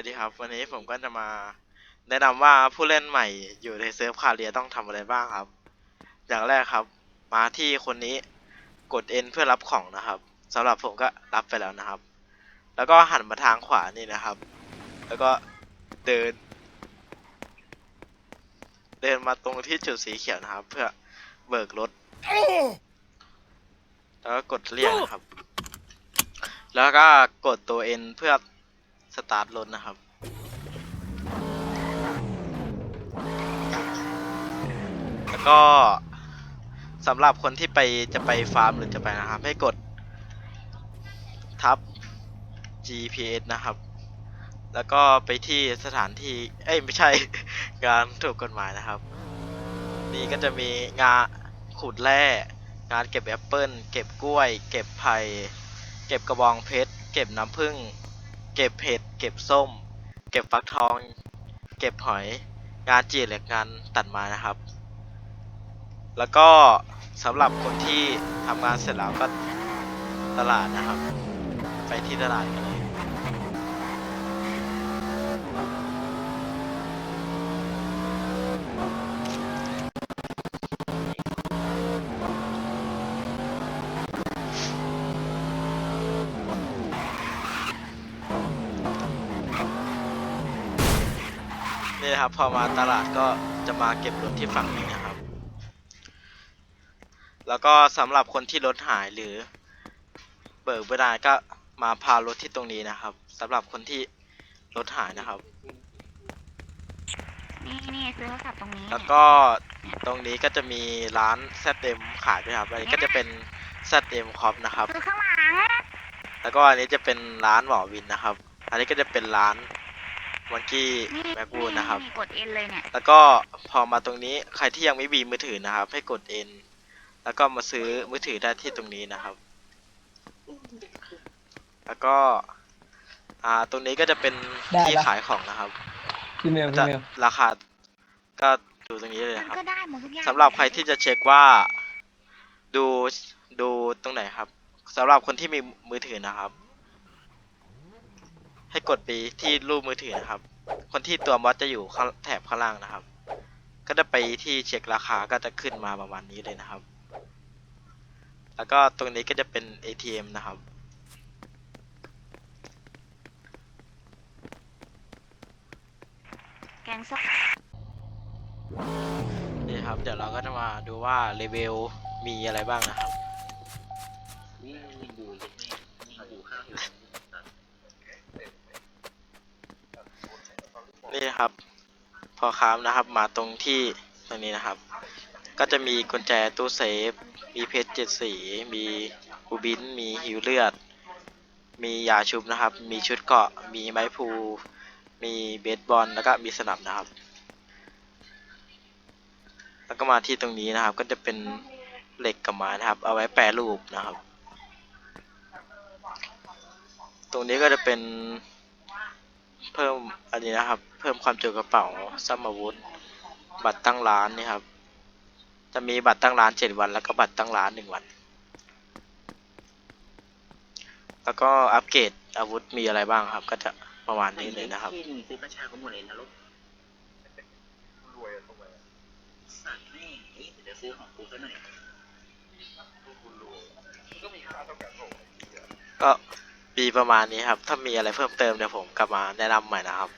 วัสดีครับ วันนี้ผมก็จะมา แนะนำว่าผู้เล่นใหม่อยู่ในเซิร์ฟคาเรียต้องทำอะไรบ้างครับ อย่างแรกครับ มาที่คนนี้กด N เพื่อรับของนะครับสำหรับผมก็รับไปแล้วนะครับ แล้วก็หันมาทางขวานี่นะครับ แล้วก็เดิน เดินมาตรงที่จุดสีเขียวนะครับ เพื่อเบิกรถ แล้วก็กดเรียกนะครับ แล้วก็กดตัว N เพื่อ สตาร์ทรถนะครับ แล้วก็สำหรับคนที่ไปจะไปฟาร์มหรือจะไปนะครับ ให้กดทับ GPS นะครับ แล้วก็ไปที่สถานที่ เอ้ยไม่ใช่งานถูกกฎหมายนะครับ นี่ก็จะมีงานขุดแร่งานเก็บแอปเปิลเก็บกล้วย เก็บไผ่ เก็บกระบองเพชร เก็บน้ำผึ้ง ก็บเห็ด เก็บส้ม เก็บฟักทอง เก็บหอย งานจีเหล็กงานตัดไม้นะครับ แล้วก็สำหรับคนที่ทำงานเสร็จแล้วก็ตลาดนะครับ ไปที่ตลาดกันเลย นี่นะครับ พอมาตลาดก็จะมาเก็บรถที่ฝั่งนี้นะครับ แล้วก็สำหรับคนที่รถหายหรือเบิกไม่ได้ก็มาพารถที่ตรงนี้นะครับสำหรับคนที่รถหายนะครับ นี่นี่ซื้อโทรศัพท์ตรงนี้แล้วก็ตรงนี้ก็จะมีร้าน ZM ขายด้วยครับอันนี้ก็จะเป็น ZM Cop นะครับ ซื้อข้างหลังแล้วก็อันนี้จะเป็นร้านหมอวินนะครับ อันนี้ก็จะเป็นร้าน วันกี้นี่แม็กบูนนะครับ กดเอ็นเลยเนี่ย แล้วก็พอมาตรงนี้ใครที่ยังไม่มีมือถือนะครับ ให้กด N แล้วก็มาซื้อมือถือได้ที่ตรงนี้นะครับ แล้วก็ อ่าตรงนี้ก็จะเป็นได้ที่ละขายของนะครับพี่เมลก็พี่จะเมลราคาก็ดูตรงนี้เลยมันนะครับก็ได้หมดทุกอย่างสำหรับใครที่จะเช็คว่าดูดูตรงไหนครับสำหรับคนที่มีมือถือนะครับให้ กดไปที่รูปมือถือนะครับ คนที่ตัวมอสจะอยู่ข้างแถบข้างล่างนะครับ ก็จะไปที่เช็คราคาก็จะขึ้นมาประมาณนี้เลยนะครับ แล้วก็ตรงนี้ก็จะเป็น ATM นะครับแกงส้มนี่ครับ เดี๋ยวเราก็จะมาดูว่าเลเวลมีอะไรบ้างนะครับ นะครับ พอค้ามนะครับ มาตรงที่ตรงนี้นะครับ ก็จะมีกุญแจตู้เซฟ มีเพชรเจ็ดสี มีบูบิน มีหิวเลือด มียาชุบนะครับ มีชุดเกาะ มีไม้พู มีเบสบอล แล้วก็มีสนับนะครับ แล้วก็มาที่ตรงนี้นะครับ ก็จะเป็นเหล็กกับไม้นะครับ เอาไว้แปรรูปนะครับ ตรงนี้ก็จะเป็น พิ่มอันนี้นะครับ เพิ่มความจุกระเป๋าซัมอาวุธบัตรตั้งร้านนี่ครับ จะมีบัตรตั้งร้านเจ็ดวัน แล้วก็บัตรตั้งร้านหนึ่งวัน แล้วก็อัปเกรดอาวุธมีอะไรบ้างครับ ก็จะประมาณนี้เลยนะครับที่มึงซื้อประชาก็หมดเลยนะลูกสัตว์แม่งเอ้ยเดี๋ยวจะซื้อของกูซะหน่อยก็ มีประมาณนี้ครับ ถ้ามีอะไรเพิ่มเติมเดี๋ยวผมกลับมาแนะนำใหม่นะครับ